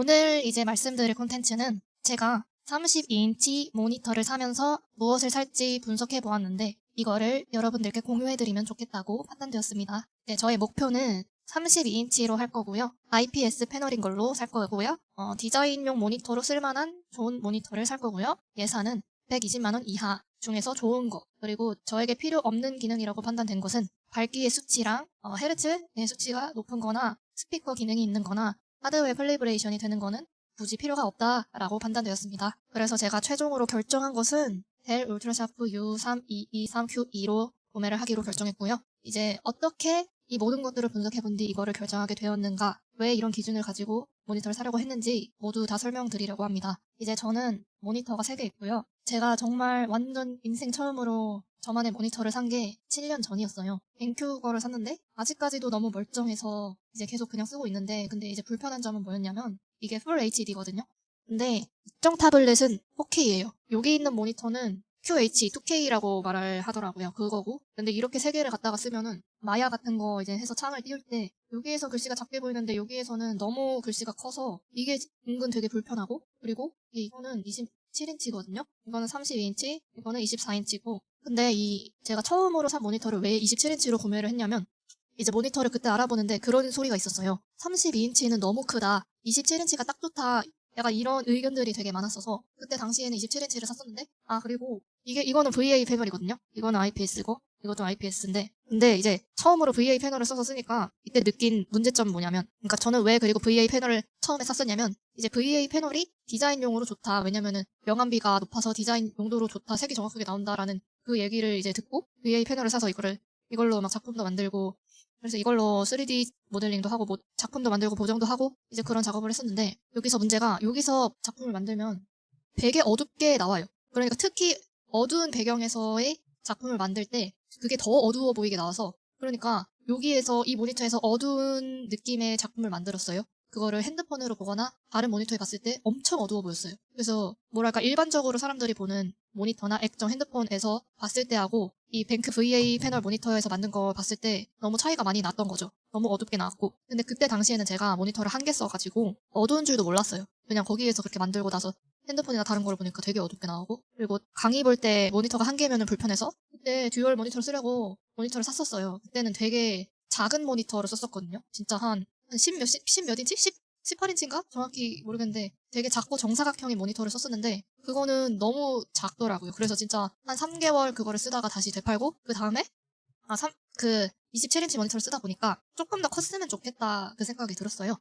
오늘 이제 말씀드릴 콘텐츠는 제가 32인치 모니터를 사면서 무엇을 살지 분석해 보았는데 이거를 여러분들께 공유해 드리면 좋겠다고 판단되었습니다. 네, 저의 목표는 32인치로 할 거고요. IPS 패널인 걸로 살 거고요. 어, 디자인용 모니터로 쓸만한 좋은 모니터를 살 거고요. 예산은 120만원 이하 중에서 좋은 거 그리고 저에게 필요 없는 기능이라고 판단된 것은 밝기의 수치랑 어, 헤르츠의 수치가 높은 거나 스피커 기능이 있는 거나 하드웨어 컬리브레이션이 되는 거는 굳이 필요가 없다라고 판단되었습니다. 그래서 제가 최종으로 결정한 것은 델 울트라샤프 U3223Q2로 구매를 하기로 결정했고요. 이제 어떻게 이 모든 것들을 분석해 본 뒤 이거를 결정하게 되었는가, 왜 이런 기준을 가지고 모니터를 사려고 했는지 모두 다 설명드리려고 합니다. 이제 저는 모니터가 3개 있고요. 제가 정말 완전 인생 처음으로 저만의 모니터를 산 게 7년 전이었어요. 뱅큐 거를 샀는데 아직까지도 너무 멀쩡해서 이제 계속 그냥 쓰고 있는데 근데 이제 불편한 점은 뭐였냐면 이게 풀 HD거든요. 근데 특정 타블렛은 4K예요. 여기 있는 모니터는 QH, 2K라고 말을 하더라고요. 그거고. 근데 이렇게 세 개를 갖다가 쓰면은 마야 같은 거 이제 해서 창을 띄울 때 여기에서 글씨가 작게 보이는데 여기에서는 너무 글씨가 커서 이게 은근 되게 불편하고 그리고 이거는 27인치거든요. 이거는 32인치, 이거는 24인치고 근데 이 제가 처음으로 산 모니터를 왜 27인치로 구매를 했냐면 이제 모니터를 그때 알아보는데 그런 소리가 있었어요. 32인치는 너무 크다. 27인치가 딱 좋다. 약간 이런 의견들이 되게 많았어서 그때 당시에는 27인치를 샀었는데 아 그리고 이게 이거는 VA 패널이거든요. 이거는 IPS고 이것도 IPS인데 근데 이제 처음으로 VA 패널을 써서 쓰니까 이때 느낀 문제점은 뭐냐면 그러니까 저는 왜 그리고 VA 패널을 처음에 샀었냐면 이제 VA 패널이 디자인용으로 좋다. 왜냐면은 명암비가 높아서 디자인 용도로 좋다. 색이 정확하게 나온다라는 그 얘기를 이제 듣고 VA 패널을 사서 이거를 이걸로 막 작품도 만들고 그래서 이걸로 3D 모델링도 하고 뭐 작품도 만들고 보정도 하고 이제 그런 작업을 했었는데 여기서 문제가 여기서 작품을 만들면 되게 어둡게 나와요. 그러니까 특히 어두운 배경에서의 작품을 만들 때 그게 더 어두워 보이게 나와서 그러니까 여기에서 이 모니터에서 어두운 느낌의 작품을 만들었어요. 그거를 핸드폰으로 보거나 다른 모니터에 봤을 때 엄청 어두워 보였어요. 그래서 뭐랄까 일반적으로 사람들이 보는 모니터나 액정 핸드폰에서 봤을 때하고 이 뱅크 VA 패널 모니터에서 만든 거 봤을 때 너무 차이가 많이 났던 거죠. 너무 어둡게 나왔고. 근데 그때 당시에는 제가 모니터를 한 개 써가지고 어두운 줄도 몰랐어요. 그냥 거기에서 그렇게 만들고 나서 핸드폰이나 다른 걸 보니까 되게 어둡게 나오고 그리고 강의 볼 때 모니터가 한 개면은 불편해서 그때 듀얼 모니터를 쓰려고 모니터를 샀었어요. 그때는 되게 작은 모니터를 썼었거든요. 진짜 한, 한 10 몇, 10 몇 인치? 10, 18인치인가? 정확히 모르겠는데 되게 작고 정사각형의 모니터를 썼었는데 그거는 너무 작더라고요. 그래서 진짜 한 3개월 그거를 쓰다가 다시 되팔고 그 다음에 아, 3, 그 27인치 모니터를 쓰다 보니까 조금 더 컸으면 좋겠다 그 생각이 들었어요.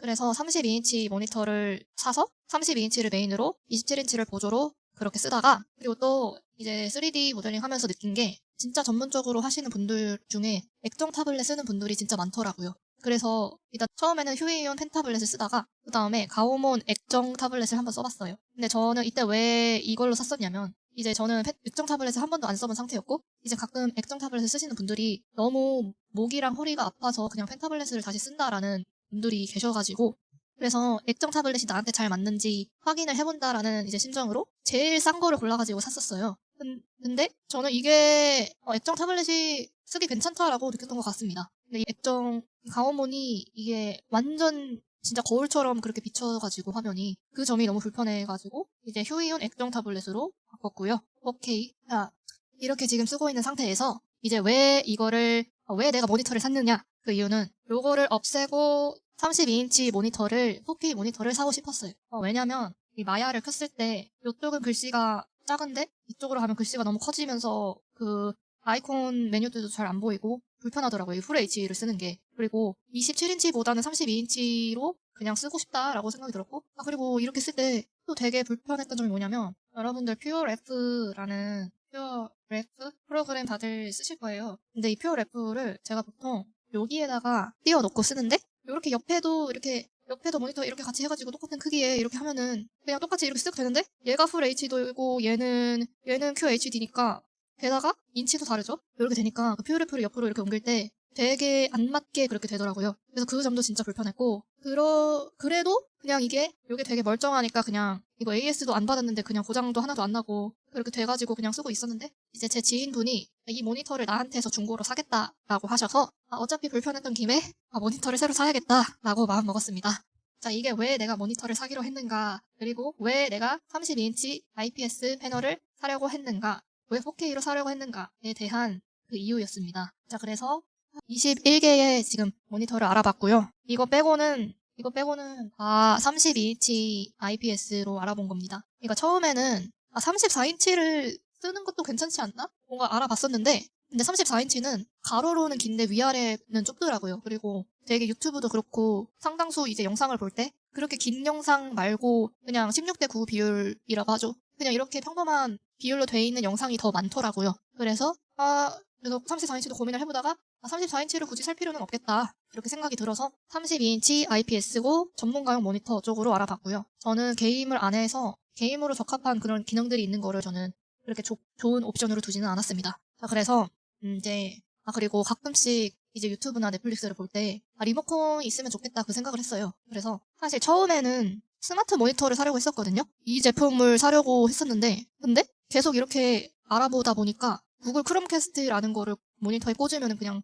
그래서 32인치 모니터를 사서 32인치를 메인으로 27인치를 보조로 그렇게 쓰다가 그리고 또 이제 3D 모델링 하면서 느낀 게 진짜 전문적으로 하시는 분들 중에 액정 타블렛 쓰는 분들이 진짜 많더라고요. 그래서 일단 처음에는 휴이온 펜 타블렛을 쓰다가 그 다음에 가오몬 액정 타블렛을 한번 써봤어요. 근데 저는 이때 왜 이걸로 샀었냐면 이제 저는 펜- 액정 타블렛을 한 번도 안 써본 상태였고 이제 가끔 액정 타블렛을 쓰시는 분들이 너무 목이랑 허리가 아파서 그냥 펜 타블렛을 다시 쓴다라는 분들이 계셔가지고 그래서 액정 타블렛이 나한테 잘 맞는지 확인을 해본다라는 이제 심정으로 제일 싼 거를 골라가지고 샀었어요. 근- 근데 저는 이게 어, 액정 타블렛이 쓰기 괜찮다라고 느꼈던 것 같습니다. 근데 이 액정 가오몬이 이게 완전 진짜 거울처럼 그렇게 비춰가지고 화면이 그 점이 너무 불편해가지고 이제 휴이온 액정 타블렛으로 바꿨고요. 오케이. 자, 이렇게 지금 쓰고 있는 상태에서 이제 왜 이거를 어, 왜 내가 모니터를 샀느냐 그 이유는 요거를 없애고 32인치 모니터를 4K 모니터를 사고 싶었어요. 어, 왜냐면 이 마야를 켰을 때 이쪽은 글씨가 작은데 이쪽으로 가면 글씨가 너무 커지면서 그 아이콘 메뉴들도 잘 안 보이고 불편하더라고요. 이풀 HD를 쓰는 게. 그리고 27인치보다는 32인치로 그냥 쓰고 싶다라고 생각이 들었고 아 그리고 이렇게 쓸 때 또 되게 불편했던 점이 뭐냐면 여러분들 퓨어레프라는 퓨어레프 프로그램 다들 쓰실 거예요. 근데 이 퓨어레프를 제가 보통 여기에다가 띄워 놓고 쓰는데 이렇게 옆에도 이렇게 옆에도 모니터 이렇게 같이 해가지고 똑같은 크기에 이렇게 하면은 그냥 똑같이 이렇게 쓱 되는데 얘가 풀 HD고 얘는 얘는 QHD니까 게다가 인치도 다르죠? 이렇게 되니까 그 퓨어레프를 옆으로 이렇게 옮길 때 되게 안 맞게 그렇게 되더라고요. 그래서 그 점도 진짜 불편했고 그러 그래도 그냥 이게 이게 되게 멀쩡하니까 그냥 이거 AS도 안 받았는데 그냥 고장도 하나도 안 나고 그렇게 돼가지고 그냥 쓰고 있었는데 이제 제 지인분이 이 모니터를 나한테서 중고로 사겠다라고 하셔서 아, 어차피 불편했던 김에 아, 모니터를 새로 사야겠다라고 마음 먹었습니다. 자, 이게 왜 내가 모니터를 사기로 했는가, 그리고 왜 내가 32인치 IPS 패널을 사려고 했는가, 왜 4K로 사려고 했는가에 대한 그 이유였습니다. 자, 그래서 21개의 지금 모니터를 알아봤고요. 이거 빼고는 이거 빼고는 다 32인치 IPS로 알아본 겁니다. 그러니까 처음에는 아, 34인치를 쓰는 것도 괜찮지 않나? 뭔가 알아봤었는데 근데 34인치는 가로로는 긴데 위아래는 좁더라고요. 그리고 되게 유튜브도 그렇고 상당수 이제 영상을 볼 때 그렇게 긴 영상 말고 그냥 16대 9 비율이라고 하죠. 그냥 이렇게 평범한 비율로 돼 있는 영상이 더 많더라고요. 그래서 아 그래서 34인치도 고민을 해보다가 아, 34인치를 굳이 살 필요는 없겠다. 이렇게 생각이 들어서 32인치 IPS고 전문가용 모니터 쪽으로 알아봤고요. 저는 게임을 안 해서 게임으로 적합한 그런 기능들이 있는 거를 저는 그렇게 조- 좋은 옵션으로 두지는 않았습니다. 자, 그래서 음, 이제 아 그리고 가끔씩 이제 유튜브나 넷플릭스를 볼 때 아, 리모컨이 있으면 좋겠다 그 생각을 했어요. 그래서 사실 처음에는 스마트 모니터를 사려고 했었거든요. 이 제품을 사려고 했었는데 근데 계속 이렇게 알아보다 보니까 구글 크롬캐스트라는 거를 모니터에 꽂으면 그냥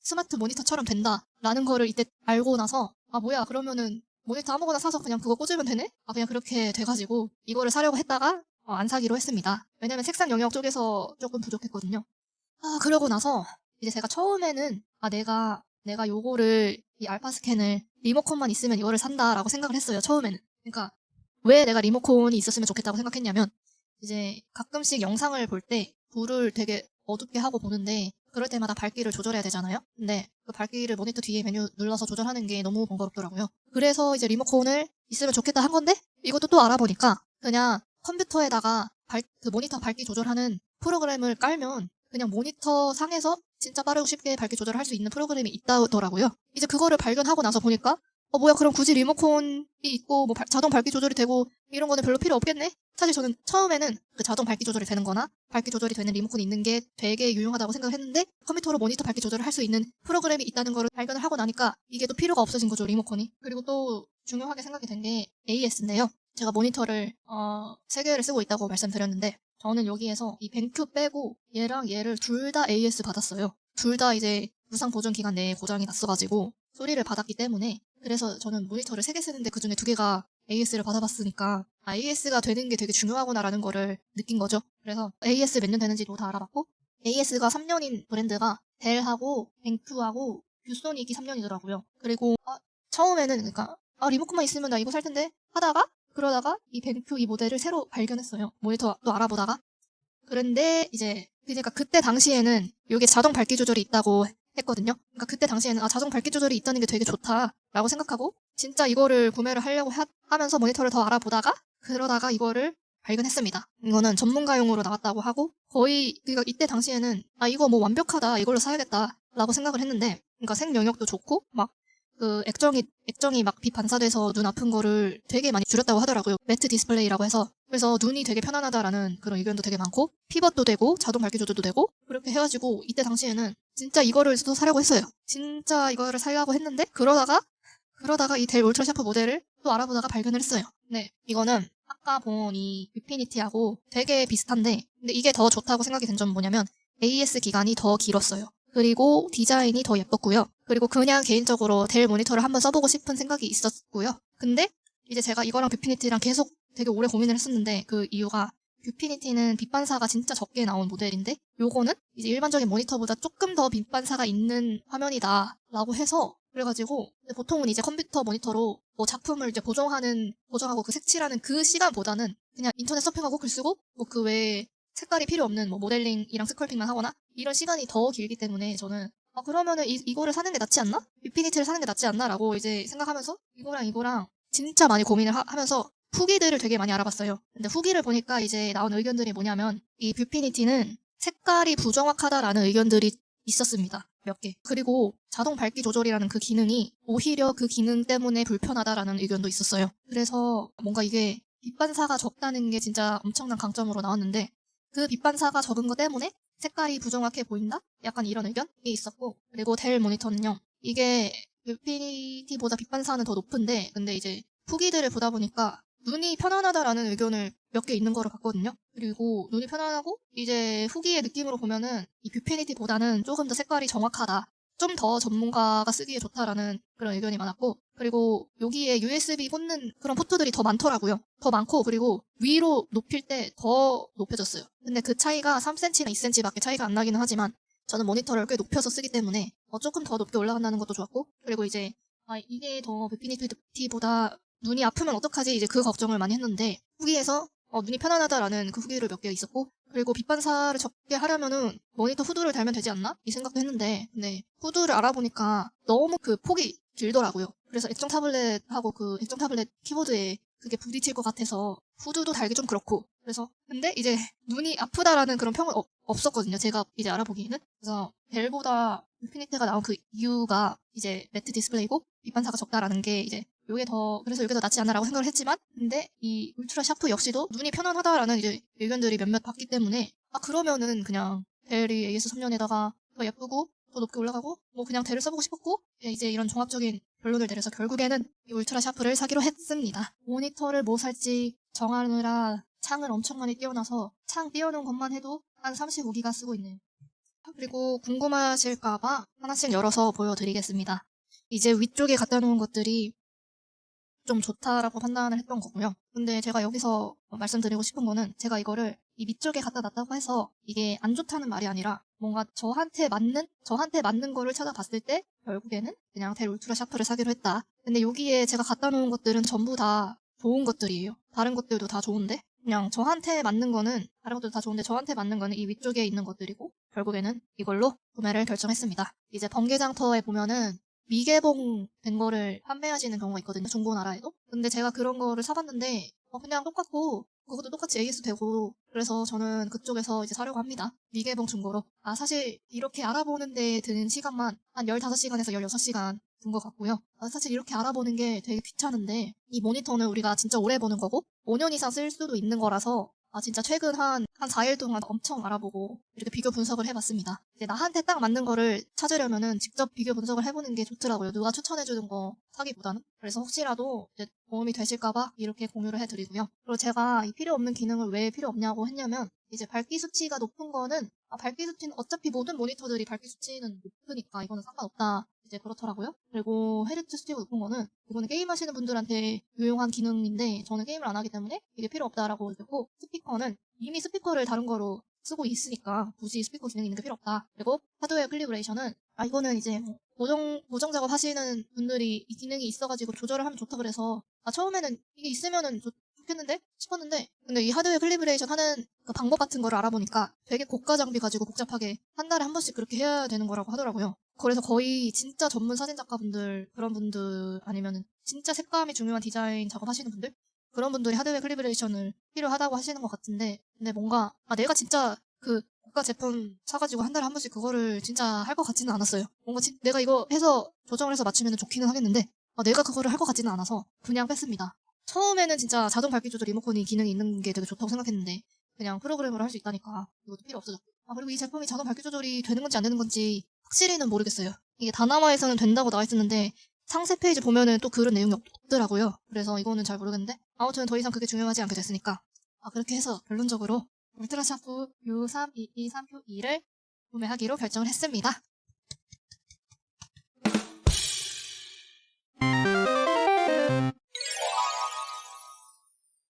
스마트 모니터처럼 된다라는 거를 이때 알고 나서 아 뭐야 그러면은 모니터 아무거나 사서 그냥 그거 꽂으면 되네? 아 그냥 그렇게 돼가지고 이거를 사려고 했다가 어, 안 사기로 했습니다. 왜냐면 색상 영역 쪽에서 조금 부족했거든요. 아 그러고 나서 이제 제가 처음에는 아 내가 내가 요거를 이 알파 스캔을 리모컨만 있으면 이거를 산다라고 생각을 했어요. 처음에는. 그러니까 왜 내가 리모컨이 있었으면 좋겠다고 생각했냐면 이제 가끔씩 영상을 볼 때 불을 되게 어둡게 하고 보는데 그럴 때마다 밝기를 조절해야 되잖아요. 근데 그 밝기를 모니터 뒤에 메뉴 눌러서 조절하는 게 너무 번거롭더라고요. 그래서 이제 리모컨을 있으면 좋겠다 한 건데 이것도 또 알아보니까 그냥 컴퓨터에다가 밝- 그 모니터 밝기 조절하는 프로그램을 깔면 그냥 모니터 상에서 진짜 빠르고 쉽게 밝기 조절을 할수 있는 프로그램이 있다더라고요. 이제 그거를 발견하고 나서 보니까 어 뭐야 그럼 굳이 리모컨이 있고 뭐 발- 자동 밝기 조절이 되고 이런 거는 별로 필요 없겠네? 사실 저는 처음에는 그 자동 밝기 조절이 되는 거나 밝기 조절이 되는 리모컨이 있는 게 되게 유용하다고 생각을 했는데 컴퓨터로 모니터 밝기 조절을 할 수 있는 프로그램이 있다는 걸 발견을 하고 나니까 이게 또 필요가 없어진 거죠 리모컨이. 그리고 또 중요하게 생각이 된 게 AS인데요. 제가 모니터를 어, 세 개를 쓰고 있다고 말씀드렸는데 저는 여기에서 이 뱅큐 빼고 얘랑 얘를 둘 다 AS 받았어요. 둘 다 이제 무상 보존 기간 내에 고장이 났어가지고 소리를 받았기 때문에 그래서 저는 모니터를 세 개 쓰는데 그 중에 두 개가 AS를 받아봤으니까 아, AS가 되는 게 되게 중요하구나라는 거를 느낀 거죠. 그래서 AS 몇 년 되는지도 다 알아봤고 AS가 3년인 브랜드가 델하고 뱅큐하고 뷰소닉이 3년이더라고요. 그리고 아, 처음에는 그러니까 아, 리모컨만 있으면 나 이거 살 텐데 하다가 그러다가 이 뱅큐 이 모델을 새로 발견했어요. 모니터도 알아보다가 그런데 이제 그러니까 그때 당시에는 이게 자동 밝기 조절이 있다고 했거든요. 그러니까 그때 당시에는 아 자동 밝기 조절이 있다는 게 되게 좋다라고 생각하고 진짜 이거를 구매를 하려고 하, 면서 모니터를 더 알아보다가 그러다가 이거를 발견했습니다. 이거는 전문가용으로 나왔다고 하고 거의 그러니까 이때 당시에는 아 이거 뭐 완벽하다 이걸로 사야겠다라고 생각을 했는데 그러니까 색 영역도 좋고 막 그 액정이 액정이 막 빛 반사돼서 눈 아픈 거를 되게 많이 줄였다고 하더라고요. 매트 디스플레이라고 해서 그래서 눈이 되게 편안하다라는 그런 의견도 되게 많고 피벗도 되고 자동 밝기 조절도 되고 그렇게 해가지고 이때 당시에는 진짜 이거를 또 사려고 했어요. 진짜 이거를 사려고 했는데 그러다가 그러다가 이 델 울트라 샤프 모델을 또 알아보다가 발견을 했어요. 네, 이거는 아까 본 이 유피니티하고 되게 비슷한데 근데 이게 더 좋다고 생각이 된 점은 뭐냐면 AS 기간이 더 길었어요. 그리고 디자인이 더 예뻤고요. 그리고 그냥 개인적으로 델 모니터를 한번 써보고 싶은 생각이 있었고요. 근데 이제 제가 이거랑 뷰피니티랑 계속 되게 오래 고민을 했었는데 그 이유가 뷰피니티는 빛 반사가 진짜 적게 나온 모델인데 요거는 이제 일반적인 모니터보다 조금 더 빛 반사가 있는 화면이다 라고 해서 그래가지고 보통은 이제 컴퓨터 모니터로 뭐 작품을 이제 보정하는 보정하고 그 색칠하는 그 시간보다는 그냥 인터넷 서핑하고 글 쓰고 뭐 그 외에 색깔이 필요 없는 뭐 모델링이랑 스컬핑만 하거나 이런 시간이 더 길기 때문에 저는 아 그러면은 이, 이거를 사는 게 낫지 않나? 유피니티를 사는 게 낫지 않나 라고 이제 생각하면서 이거랑 이거랑 진짜 많이 고민을 하, 면서 후기들을 되게 많이 알아봤어요. 근데 후기를 보니까 이제 나온 의견들이 뭐냐면 이 뷰피니티는 색깔이 부정확하다라는 의견들이 있었습니다. 몇 개. 그리고 자동 밝기 조절이라는 그 기능이 오히려 그 기능 때문에 불편하다라는 의견도 있었어요. 그래서 뭔가 이게 빛 반사가 적다는 게 진짜 엄청난 강점으로 나왔는데 그 빛 반사가 적은 것 때문에 색깔이 부정확해 보인다? 약간 이런 의견이 있었고 그리고 델 모니터는요. 이게 뷰피니티보다 빛 반사는 더 높은데 근데 이제 후기들을 보다 보니까 눈이 편안하다라는 의견을 몇 개 있는 거를 봤거든요. 그리고 눈이 편안하고 이제 후기의 느낌으로 보면은 이 뷰피니티보다는 조금 더 색깔이 정확하다. 좀 더 전문가가 쓰기에 좋다라는 그런 의견이 많았고 그리고 여기에 USB 꽂는 그런 포트들이 더 많더라고요. 더 많고 그리고 위로 높일 때 더 높여졌어요. 근데 그 차이가 3cm나 2cm밖에 차이가 안 나기는 하지만 저는 모니터를 꽤 높여서 쓰기 때문에 어, 조금 더 높게 올라간다는 것도 좋았고 그리고 이제 아, 이게 더 비피니티보다 눈이 아프면 어떡하지 이제 그 걱정을 많이 했는데 후기에서 어, 눈이 편안하다라는 그 후기를 몇 개 있었고 그리고 빛반사를 적게 하려면은 모니터 후드를 달면 되지 않나? 이 생각도 했는데 근데 후드를 알아보니까 너무 그 폭이 길더라고요. 그래서 액정 타블렛하고 그 액정 타블렛 키보드에 그게 부딪힐 것 같아서 후드도 달기 좀 그렇고 그래서 근데 이제 눈이 아프다라는 그런 평은 없- 없었거든요. 제가 이제 알아보기에는 그래서 벨보다 인피니트가 나온 그 이유가 이제 매트 디스플레이고 빛반사가 적다라는 게 이제 요게 더 그래서 요게 더 낫지 않나라고 생각을 했지만 근데 이 울트라 샤프 역시도 눈이 편안하다라는 이제 의견들이 몇몇 봤기 때문에 아 그러면은 그냥 벨이 AS 3년에다가 더 예쁘고 더 높게 올라가고 뭐 그냥 델을 써보고 싶었고 예, 이제 이런 종합적인 결론을 내려서 결국에는 이 울트라 샤프를 사기로 했습니다. 모니터를 뭐 살지 정하느라 창을 엄청 많이 띄워놔서 창 띄워놓은 것만 해도 한 35기가 쓰고 있네요. 그리고 궁금하실까봐 하나씩 열어서 보여드리겠습니다. 이제 위쪽에 갖다 놓은 것들이 좀 좋다라고 판단을 했던 거고요. 근데 제가 여기서 말씀드리고 싶은 거는 제가 이거를 이 밑쪽에 갖다 놨다고 해서 이게 안 좋다는 말이 아니라 뭔가 저한테 맞는 저한테 맞는 거를 찾아봤을 때 결국에는 그냥 델 울트라 샤프를 사기로 했다. 근데 여기에 제가 갖다 놓은 것들은 전부 다 좋은 것들이에요. 다른 것들도 다 좋은데 그냥 저한테 맞는 거는 다른 것들도 다 좋은데 저한테 맞는 거는 이 위쪽에 있는 것들이고 결국에는 이걸로 구매를 결정했습니다. 이제 번개장터에 보면은 미개봉된 거를 판매하시는 경우가 있거든요. 중고 나라에도. 근데 제가 그런 거를 사봤는데 어, 그냥 똑같고 그것도 똑같이 AS 되고 그래서 저는 그쪽에서 이제 사려고 합니다. 미개봉 중고로. 아 사실 이렇게 알아보는 데 드는 시간만 한 15시간에서 16시간 든 것 같고요. 아, 사실 이렇게 알아보는 게 되게 귀찮은데 이 모니터는 우리가 진짜 오래 보는 거고 5년 이상 쓸 수도 있는 거라서 아 진짜 최근 한, 한 4일 동안 엄청 알아보고 이렇게 비교 분석을 해봤습니다. 이제 나한테 딱 맞는 거를 찾으려면은 직접 비교 분석을 해보는 게 좋더라고요. 누가 추천해주는 거 사기보다는. 그래서 혹시라도 이제 도움이 되실까봐 이렇게 공유를 해드리고요. 그리고 제가 이 필요 없는 기능을 왜 필요 없냐고 했냐면 이제 밝기 수치가 높은 거는 아, 밝기 수치는 어차피 모든 모니터들이 밝기 수치는 높으니까 이거는 상관없다. 이제 그렇더라고요. 그리고 헤르츠 수치가 높은 거는 이거는 게임 하시는 분들한테 유용한 기능인데 저는 게임을 안 하기 때문에 이게 필요 없다라고 얘기했고 스피커는 이미 스피커를 다른 거로 쓰고 있으니까 굳이 스피커 기능 있는 게 필요 없다. 그리고 하드웨어 클리브레이션은 아 이거는 이제 뭐 고정 고정 작업 하시는 분들이 이 기능이 있어가지고 조절을 하면 좋다 그래서 아 처음에는 이게 있으면은 좋, 좋겠는데 싶었는데 근데 이 하드웨어 클리브레이션 하는 그 방법 같은 거를 알아보니까 되게 고가 장비 가지고 복잡하게 한 달에 한 번씩 그렇게 해야 되는 거라고 하더라고요. 그래서 거의 진짜 전문 사진 작가분들 그런 분들 아니면은 진짜 색감이 중요한 디자인 작업하시는 분들 그런 분들이 하드웨어 클리브레이션을 필요하다고 하시는 것 같은데 근데 뭔가 아 내가 진짜 그 고가 제품 사가지고 한 달에 한 번씩 그거를 진짜 할 것 같지는 않았어요. 뭔가 진- 내가 이거 해서 조정을 해서 맞추면 좋기는 하겠는데 아, 내가 그거를 할 것 같지는 않아서 그냥 뺐습니다. 처음에는 진짜 자동 밝기 조절 리모컨이 기능이 있는 게 되게 좋다고 생각했는데 그냥 프로그램으로 할 수 있다니까 이것도 필요 없어졌고 아 그리고 이 제품이 자동 밝기 조절이 되는 건지 안 되는 건지 확실히는 모르겠어요. 이게 다나와에서는 된다고 나와 있었는데 상세 페이지 보면은 또 그런 내용이 없더라고요. 그래서 이거는 잘 모르겠는데 아무튼 더 이상 그게 중요하지 않게 됐으니까 아 그렇게 해서 결론적으로 울트라 샤프 U3223Q2를 구매하기로 결정을 했습니다.